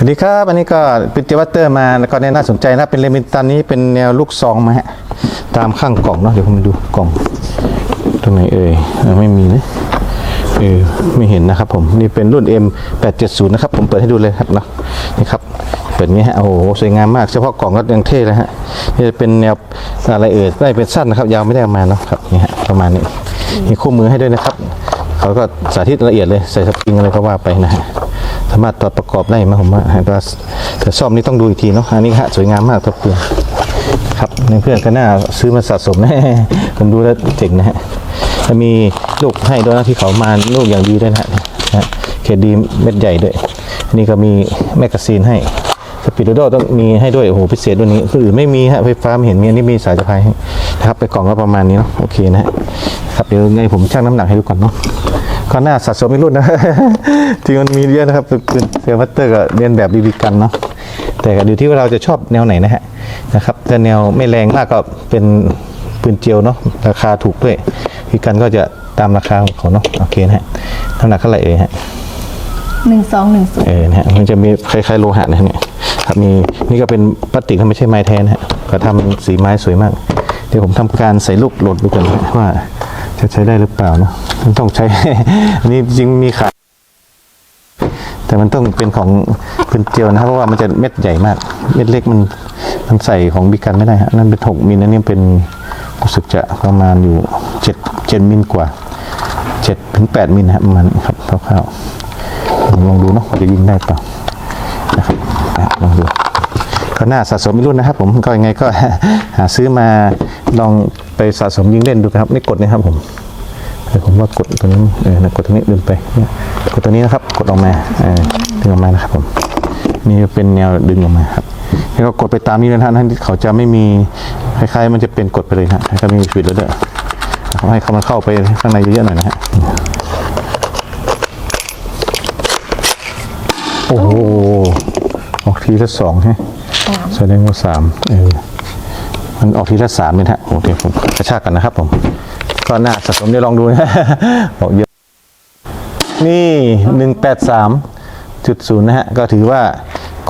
สวัสดีครับ อันนี้ก็เป็นเจวัตเตอร์มาแล้วก็แนน่าสนใจนะครับเป็นเลมินตันนี้เป็นแนวลูกซองมาฮะตามข้างกล่องเนาะเดี๋ยวผมไปดูกล่องตรงไหนเอ่ยเอไม่มีนะเออไม่เห็นนะครับผมนี่เป็นรุ่น M 8 7 0 นะครับ ผมเปิดให้ดูเลยครับเนาะนี่ครับเปิดนี้ฮะโอ้โหสวยงามมากเฉพาะกล่องก็ยังเท่เลยฮะนี่จะเป็นแนวอะไรเอ่ยได้เป็นสั้นนะครับ ยาวไม่ได้มาเนาะครับนี่ฮะประมาณนี้มีคู่มือให้ด้วยนะครับเขาก็สาธิตละเอียดเลยใส่สปริงอะไรก็ว่าไปนะฮะามารถต่อประกอบได้ไหมผมว่าแต่แต่ซ่อมนี่ต้องดูอีกทีเนาะอันนี้ฮะสวยงามมากตัวเพื่อนครับเพื่อนก็น่าซื้อมาสะสมแนะผมดูแล้วเจ๋งนะฮะแล้วมีลูกให้ด้วยนะที่เขามาลูกอย่างดีด้วยนะฮะนะฮะเคดีเม็ดใหญ่ด้วยอันนี้ก็มีแมกกาซีนให้สปีดโดต้องมีให้ด้วยโอ้โหพิเศษตัวนี้คืออื่นไม่มีฮะไฟฟ้าไม่เห็นมีอันนี้มีสายสะพายให้นะครับไปกล่องก็ประมาณนี้เนาะโอเคนะฮะครับเดี๋ยวไงผมชั่งน้ำหนักให้ดูก่อนเนาะ ก็น่าสะสมอีกรุ่นนะจริงมันมีเยอะนะครับเป็นเซลพัตเตอร์ก็เรียนแบบบีบีกันเนาะแต่ก็ดูที่ว่าเราจะชอบแนวไหนนะฮะนะครับถ้าแนวไม่แรงมากก็เป็นปืนเจียวเนาะราคาถูกด้วยบีกันก็จะตามราคาของเขาเนาะโอเคนะฮะน้ำหนักเท่าไหร่เอ่ยฮะหนึ่งสองหนึ่งศูนย์เออนะฮะมันจะมีคล้ายๆโลหะนะเนี่ยครับมีนี่ก็เป็นพลาสติกนะไม่ใช่ไม้แท้นะฮะก็ทำสีไม้สวยมาก เดี๋ยวผมทำการใส่ลูกโหลดดูกันนะฮะว่า จะใช้ได้หรือเปล่าเนะมันต้องใช้ อันนี้จริงมีขายแต่มันต้องเป็นของพื้นเจียวนะครับเพราะว่ามันจะเม็ดใหญ่มาก เม็ดเล็กมันมันใส่ของบิกันไม่ได้ฮะนั่นเป็นหกมิลอันนี้เป็นรู้สึกจะประมาณอยู่เจ็ดเจ็ดมิลกว่าเจ็ดถึงแปดมิลนะฮะประมาณนี้ครับคร่าวๆลองลองดูเนาะว่าจะยิงได้เปล่านะครับลองดู ก็น่าสะสมอีรุ่นนะครับ ผมก็ยังไงก็หาซื้อมาลองไปสะสมยิงเล่นดูครับนี่กดนะครับผมผมว่ากดตัวนี้เออนะกดตัวนี้ลืมไปกดตัวนี้นะครับ กดออกมาเออดึงออกมานะครับผมนี่เป็นแนวดึงออกมาครับแล้วก็กดไปตามนี้นะฮะท่านที่เขาจะไม่มีคล้ายๆมันจะเป็นกดไปเลยฮะแล้วก็มีสวิตแล้วเด้วยทำให้เขามันเข้าไปข้างในเยอะๆหน่อยนะฮะโอ้โห ออกทีละสองใช่ไหมแสดงว่าสามเออมันออกทีละสามเลยนะฮะโอเคผมกระชากกันนะครับผม ก็น่าสะสมเดี๋ยวลองดูนะบอกเยอะนี่หนึ่งแปดสามจุดศูนย์นะฮะ ก็ถือว่า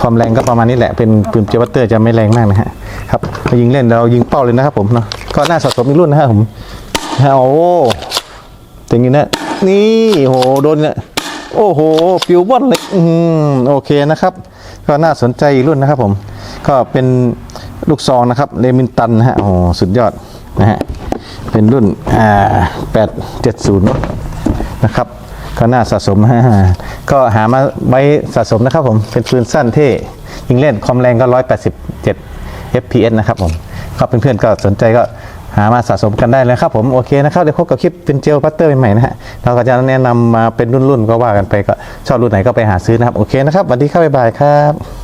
ความแรงก็ประมาณนี้แหละ เป็นปืนเจวัตเตอร์จะไม่แรงมากนะฮะ ครับพอยิงเล่นเรายิงเป้าเลยนะครับผมเนาะ ก็น่าสะสมอีกรุ่นนะฮะผมฮะโอ้เจ๋งอยู่นะ นี่โหโดนเนี่ยโอ้โห ปิวบอนเลยอืมโอเคนะครับ ก็น่าสนใจอีกรุ่นนะครับผม ก็เป็นลูกซองนะครับเลมินตันนะฮะโอ้สุดยอดนะฮะเป็นรุ่นอ่า870เนอะนะครับ ก็น่าสะสมฮะก็หามาไว้สะสมนะครับผมเป็นปืนสั้นเท่ยิงเล่นความแรงก็187 fps นะครับผมก็เพื่อนๆก็สนใจก็ หามาสะสมกันได้เลยครับผมโอเคนะครับเดี๋ยวพบกับคลิปเป็นเจลพัตเตอร์ใหม่ๆนะฮะเราก็จะแนะนำมาเป็นรุ่นๆก็ว่ากันไปก็ชอบรุ่นไหนก็ไปหาซื้อนะครับโอเคนะครับสวัสดีครับบ๊ายบายครับ